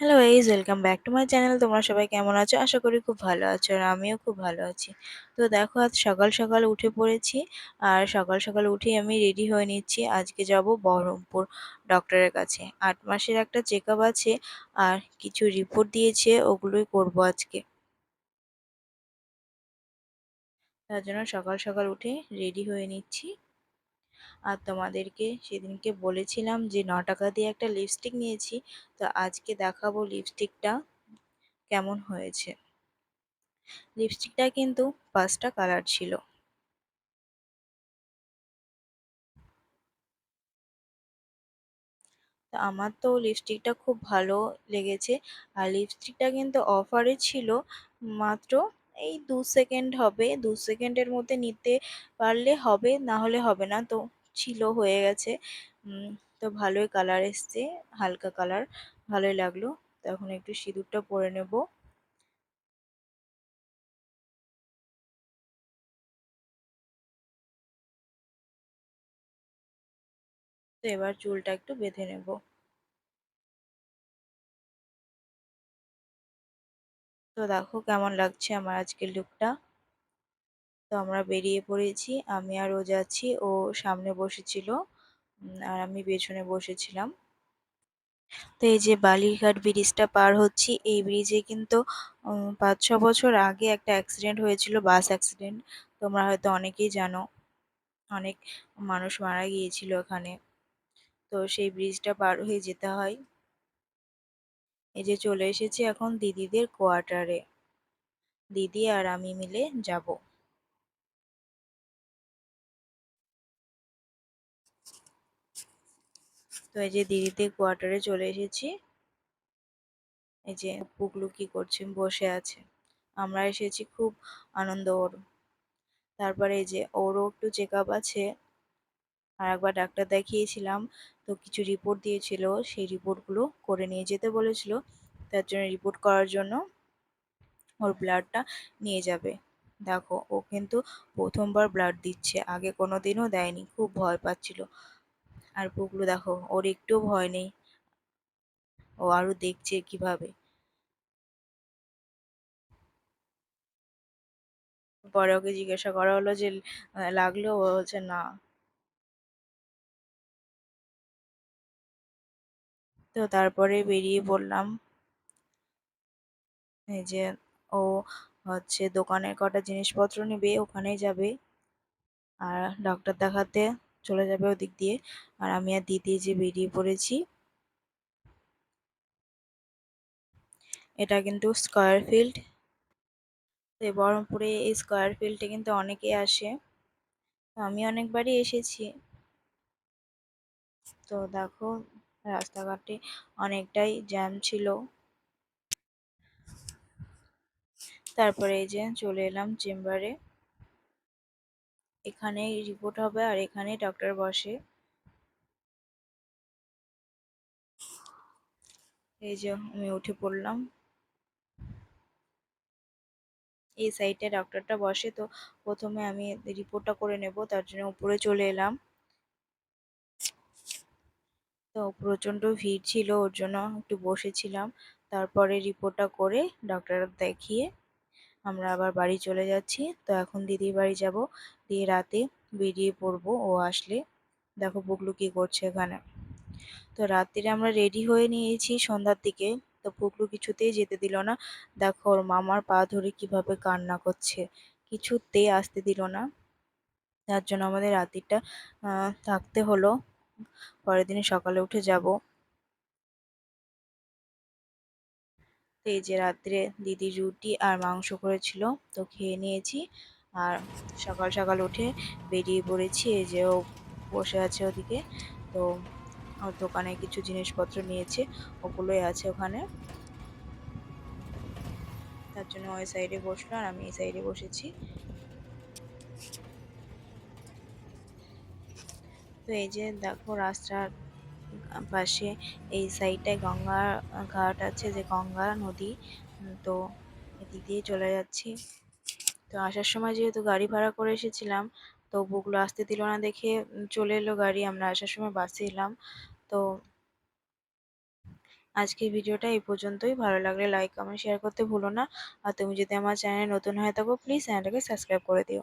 Hello guys welcome back to my channel তোমরা সবাই কেমন আছো? আশা করি খুব ভালো আছো আর আমিও খুব ভালো আছি। তো দেখো, আজ সকাল সকাল উঠে পড়েছি আর সকাল সকাল উঠেই আমি রেডি হয়ে নিচ্ছি। আজকে যাব বহরমপুর ডক্টরের কাছে। আট মাসের একটা চেক আছে আর কিছু রিপোর্ট দিয়েছে, ওগুলোই করব আজকে। তার জন্য সকাল সকাল উঠে রেডি হয়ে নিচ্ছি। আর তোমাদেরকে সেদিনকে বলেছিলাম যে ন টাকা দিয়ে একটা লিপস্টিক নিয়েছি। তো আজকে দেখাবো লিপস্টিকটা কেমন হয়েছে। লিপস্টিকটা কিন্তু পাঁচটা কালার ছিল। তো আমার তো লিপস্টিকটা খুব ভালো লেগেছে। আর লিপস্টিকটা কিন্তু অফারে ছিল মাত্র এই দু সেকেন্ড হবে। দু সেকেন্ডের মধ্যে নিতে পারলে হবে, না হলে হবে না। তো ছিল, হয়ে গেছে। তো ভালোই কালার এসছে, হালকা কালার ভালোই লাগল। তো এখন একটু সিঁদুরটা পরে নেব। তো এবার চুলটা একটু বেঁধে নেব। তো দেখো কেমন লাগছে আমার আজকের লুকটা তো আমরা বেরিয়ে পড়েছি। আমি আর ও যাচ্ছি। ও সামনে বসেছিল আর আমি পেছনে বসেছিলাম। তো এই যে বালিঘাট ব্রিজটা পার হচ্ছি, এই ব্রিজে কিন্তু পাঁচ ছ বছর আগে একটা অ্যাক্সিডেন্ট হয়েছিল বাস অ্যাক্সিডেন্ট তোমরা হয়তো অনেকেই জানো, অনেক মানুষ মারা গিয়েছিল ওখানে। তো সেই ব্রিজটা পার হয়ে যেতে হয়। এই যে চলে এসেছি এখন দিদিদের কোয়ার্টারে দিদি আর আমি মিলে যাব। তো এই যে দিদিদের কোয়ার্টারে চলে এসেছি। এই যে পুকলু কি করছে, বসে আছে। আমরা এসেছি খুব আনন্দ ওর। তারপরে এই যে ওরও একটু চেক আপ আছে। আর একবার ডাক্তার দেখিয়েছিলাম, তো কিছু রিপোর্ট দিয়েছিল, সেই রিপোর্টগুলো করে নিয়ে যেতে বলেছিল। তার জন্য রিপোর্ট করার জন্য ওর ব্লাডটা নিয়ে যাবে। দেখো, ও কিন্তু প্রথমবার ব্লাড দিচ্ছে, আগে কোনো দিনও দেয়নি, খুব ভয় পাচ্ছিল। আর পুগলু দেখো, ওর একটুও ভয় নেই। ও আরও দেখছে কীভাবে। পরে ওকে জিজ্ঞাসা করা হলো যে লাগল? ও বলছে, না। তো তারপরে বেরিয়ে পড়লাম। এই যে, ও হচ্ছে দোকানের কটা জিনিসপত্র নেবে ওখানে যাবে। আর ডক্টর দেখাতে চলে যাবে ওদিক দিয়ে। আর আমি আর দিদি যে বেরিয়ে পড়েছি, এটা কিন্তু স্কয়ার ফিল্ড বহরমপুরে এই স্কয়ার ফিল্ডে কিন্তু অনেকে আসে। আমি অনেকবারই এসেছি। তো দেখো, রাস্তাঘাটে অনেকটাই জ্যাম ছিল। তারপরে এই যে চলে এলাম চেম্বারে এখানেই রিপোর্ট হবে আর এখানে ডক্টর বসে। এই যে আমি উঠে পড়লাম। এই সাইডে ডক্টরটা বসে তো প্রথমে আমি রিপোর্টটা করে নেব, তার জন্য উপরে চলে এলাম। তো প্রচণ্ড ভিড় ছিল, ওর জন্য একটু বসেছিলাম। তারপরে রিপোর্টটা করে ডক্টর দেখিয়ে আমরা আবার বাড়ি চলে যাচ্ছি। তো এখন দিদির বাড়ি যাব। দিয়ে রাতে বেরিয়ে পড়ব ও আসলে। দেখো পুগলু কি করছে এখানে। তো রাত্রিরে আমরা রেডি হয়ে নিয়েছি সন্ধ্যার দিকে। তো পুগলু কিছুতেই যেতে দিল না। দেখো ওর মামার পা ধরে কীভাবে কান্না করছে। কিছুতেই আসতে দিল না। তার জন্য আমাদের রাত্রিটা থাকতে হলো। পরের দিনে সকালে উঠে যাব। তো এই যে রাত্রে দিদি রুটি আর মাংস করেছিল, তো খেয়ে নিয়েছি। আর সকাল সকাল উঠে বেরিয়ে পড়েছি, এই যে ও বসে আছে ওদিকে, তো ওর দোকানে কিছু জিনিসপত্র নিয়েছে, ওগুলোই আছে ওখানে। তার জন্য ওই সাইডে বসল আর আমি এই সাইডে বসেছি। তো এই যে দেখো রাস্তার পাশে এই সাইডটায় গঙ্গা ঘাট আছে, যে গঙ্গা নদী। তো এদিক দিয়ে চলে যাচ্ছি। তো আসার সময় যেহেতু গাড়ি ভাড়া করে এসেছিলাম, তো বুকলো আসতে দিল না দেখে চলে এলো গাড়ি। আমরা আসার সময় বাসে এলাম। তো আজকের ভিডিওটা এই পর্যন্তই। ভালো লাগলে লাইক কমেন্ট শেয়ার করতে ভুলো না। আর তুমি যদি আমার চ্যানেলে নতুন হয়ে থাকো প্লিজ চ্যানেলটাকে সাবস্ক্রাইব করে দিও।